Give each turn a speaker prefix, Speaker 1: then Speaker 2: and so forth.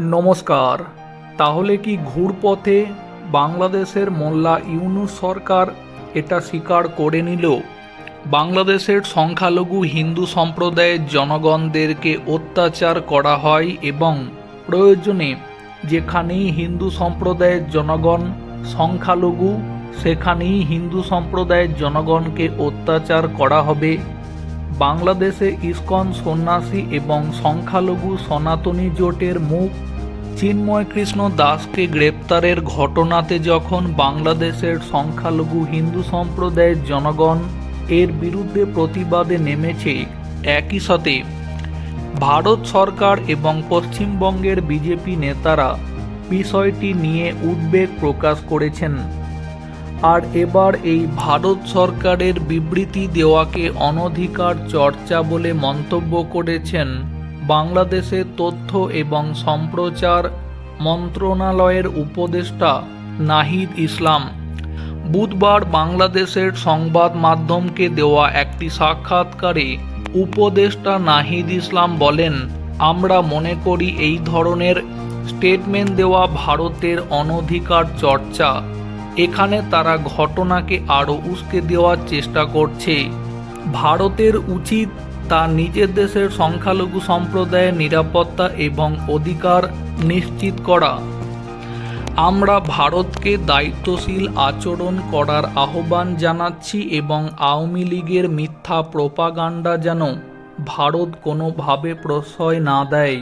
Speaker 1: নমস্কার। তাহলে কি ঘুরপথে বাংলাদেশের মোল্লা ইউনুস সরকার এটা স্বীকার করে নিল? বাংলাদেশের সংখ্যালঘু হিন্দু সম্প্রদায়ের জনগণদেরকে অত্যাচার করা হয় এবং প্রয়োজনে যেখানেই হিন্দু সম্প্রদায়ের জনগণ সংখ্যালঘু, সেখানেই হিন্দু সম্প্রদায়ের জনগণকে অত্যাচার করা হবে। বাংলাদেশে ইসকন সন্ন্যাসী এবং সংখ্যালঘু সনাতনী জোটের মুখ চিন্ময় কৃষ্ণ দাসকে গ্রেপ্তারের ঘটনাতে যখন বাংলাদেশের সংখ্যালঘু হিন্দু সম্প্রদায়ের জনগণ এর বিরুদ্ধে প্রতিবাদে নেমেছে একই সাথে, ভারত সরকার এবং পশ্চিমবঙ্গের বিজেপি নেতারা বিষয়টি নিয়ে উদ্বেগ প্রকাশ করেছেন। আর এবার এই ভারত সরকারের বিবৃতি দেওয়াকে অনধিকার চর্চা বলে মন্তব্য করেছেন বাংলাদেশের তথ্য এবং সম্প্রচার মন্ত্রণালয়ের উপদেষ্টা নাহিদ ইসলাম। বুধবার বাংলাদেশের সংবাদ মাধ্যমকে দেওয়া একটি সাক্ষাৎকারে উপদেষ্টা নাহিদ ইসলাম বলেন, আমরা মনে করি এই ধরনের স্টেটমেন্ট দেওয়া ভারতের অনধিকার চর্চা। এখানে তারা ঘটনাকে আরও উস্কে দেওয়ার চেষ্টা করছে। ভারতের উচিত তার নিজের দেশের সংখ্যালঘু সম্প্রদায়ের নিরাপত্তা এবং অধিকার নিশ্চিত করা। আমরা ভারতকে দায়িত্বশীল আচরণ করার আহ্বান জানাচ্ছি এবং আওয়ামী লীগের মিথ্যা প্রোপাগান্ডা যেন ভারত কোনোভাবে প্রশ্রয় না দেয়।